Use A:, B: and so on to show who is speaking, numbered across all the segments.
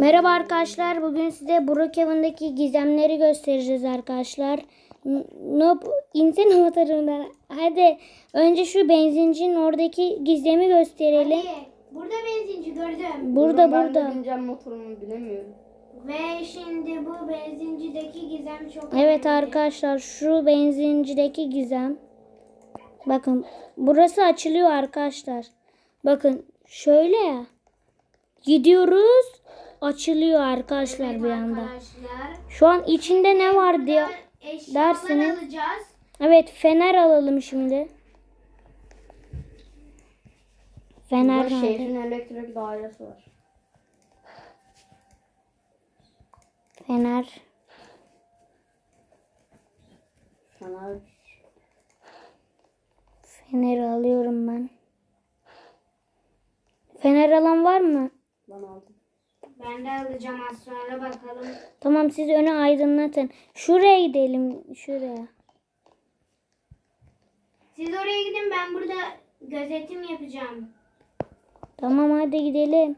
A: Merhaba arkadaşlar. Bugün size Brookhaven'daki gizemleri göstereceğiz arkadaşlar. N- Noob insene motorundan. Hadi önce şu benzincinin oradaki gizemi gösterelim.
B: Hadi. Burada benzinci gördüm.
A: Burada
C: ben
A: burada.
C: de güncel motorumu bilemiyorum.
B: Ve şimdi bu benzincideki gizem çok
A: Evet
B: önemli.
A: arkadaşlar şu benzincideki gizem. Bakın burası açılıyor arkadaşlar. Bakın şöyle ya. Gidiyoruz. Açılıyor arkadaşlar bir anda.
B: Arkadaşlar.
A: Şu an içinde ne var diye. Dersiniz.
B: alacağız.
A: Evet fener alalım şimdi. Fener nerede?
C: şehrin elektrik dairesi var.
A: Fener.
C: Fener.
A: Feneri alıyorum ben. Fener alan var mı?
C: Ben aldım.
B: Ben de alacağım az sonra bakalım.
A: Tamam siz önü aydınlatın. Şuraya gidelim. Şuraya.
B: Siz oraya gidin ben burada gözetim yapacağım.
A: Tamam hadi gidelim.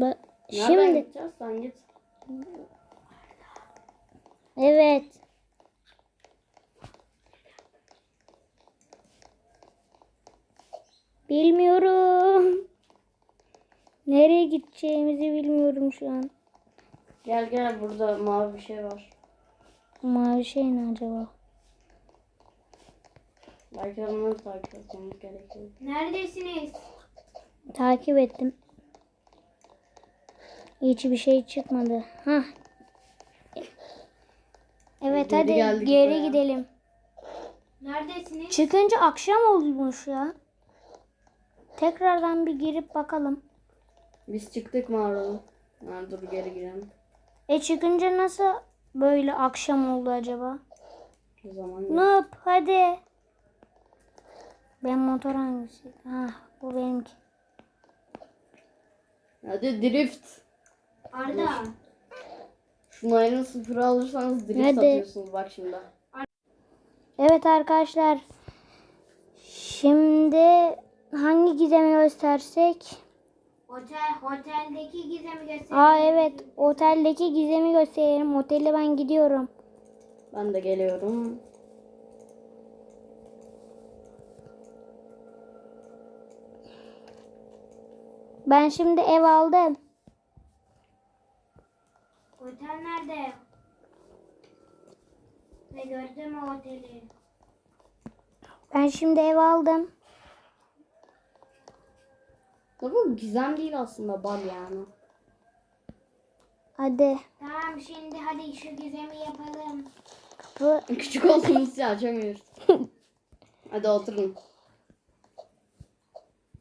A: Ba-
C: Nereden
A: Şimdi
C: gideceğiz? Sen git.
A: evet. Bilmiyorum. Nereye gideceğimizi bilmiyorum şu an.
C: Gel gel burada mavi bir şey var.
A: Mavi şey ne acaba?
C: Belki de bunu takip etmemiz gerekiyor.
B: Neredesiniz?
A: Takip ettim. Hiçbir şey çıkmadı. Hah. Evet
C: Geri
A: hadi
C: geldik
A: geri
C: buraya.
A: gidelim.
B: Neredesiniz?
A: Çıkınca akşam olmuş ya. Tekrardan bir girip bakalım.
C: Biz çıktık mağaradan. Ha, dur geri girelim.
A: E çıkınca nasıl böyle akşam oldu acaba?
C: O zaman.
A: Noob hadi. Ben motor hangisi? Ha bu benimki.
C: Hadi drift.
B: Arda.
C: Şunların sıfırı alırsanız drift
A: Hadi.
C: atıyorsunuz bak şimdi.
A: Evet arkadaşlar. Şimdi hangi gizemi göstersek?
B: Otel, oteldeki gizemi gösterin.
A: Aa evet oteldeki gizemi gösterelim. Otele ben gidiyorum.
C: Ben de geliyorum.
A: Ben şimdi ev aldım.
B: Otel nerede? Ve gördüm o oteli.
A: Ben şimdi ev aldım.
C: Bu gizem değil aslında bug yani.
A: Hadi.
B: Tamam şimdi hadi şu gizemi yapalım.
A: Bu
C: Küçük olduğumuz için açamıyoruz. Hadi oturun.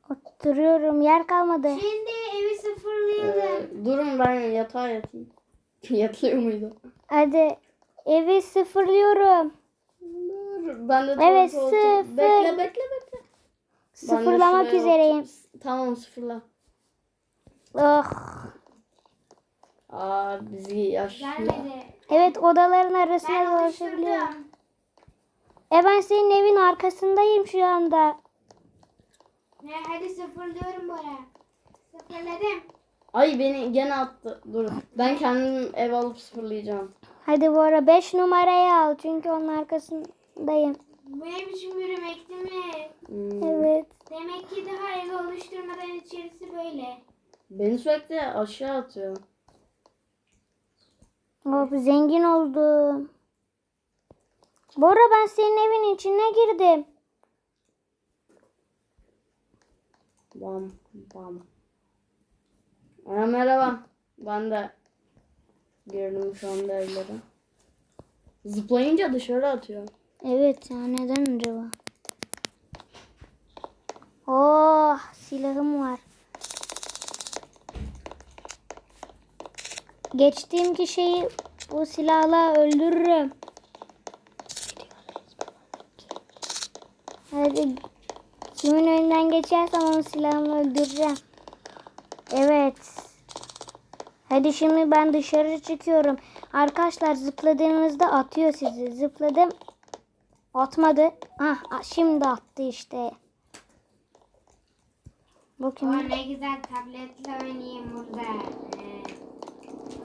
A: oturuyorum. Yer kalmadı.
B: Şimdi evi sıfırlayalım.
C: Ee, durun ben yatağa yatayım. Yatılıyor muydu?
A: Hadi. Evi sıfırlıyorum.
C: Dur, ben de
A: Evet,
C: oturayım.
A: sıfır.
C: Bekle bekle bekle.
A: Sıfırlamak üzereyim.
C: otur- Tamam sıfırla.
A: Oh.
C: Aa bizi yaşlı.
B: Gelmedi.
A: Evet odaların arasına
B: Ben
A: dolaşabiliyorum.
B: oluşturdum.
A: E ben senin evin arkasındayım şu anda.
B: Ne hadi sıfırlıyorum Bora. Sıfırladım.
C: Ay beni gene attı. Dur. Ben kendim ev alıp sıfırlayacağım.
A: Hadi bu ara 5 numarayı al çünkü onun arkasındayım.
B: Bu ne biçim yürümek değil mi?
C: Hmm.
A: Evet.
B: Demek ki daha evi oluşturmadan içerisi böyle.
C: Beni sürekli aşağı atıyor.
A: Hop zengin oldum. Bora ben senin evin içine girdim.
C: Bam bam. Aa, merhaba. Ben de girdim şu anda evlere. Zıplayınca dışarı atıyor.
A: Evet ya neden acaba? Oh silahım var. Geçtiğim kişiyi bu silahla öldürürüm. Hadi kimin önünden geçersem onu silahımla öldüreceğim. Evet. Hadi şimdi ben dışarı çıkıyorum. Arkadaşlar zıpladığınızda atıyor sizi. Zıpladım. Atmadı. Ah ah, şimdi attı işte. Bu
B: O
A: kimin?
B: ne güzel tabletle oynayayım burada.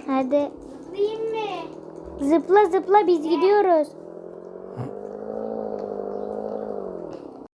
A: Hadi
B: zıplayayım mı?
A: zıpla zıpla biz gidiyoruz.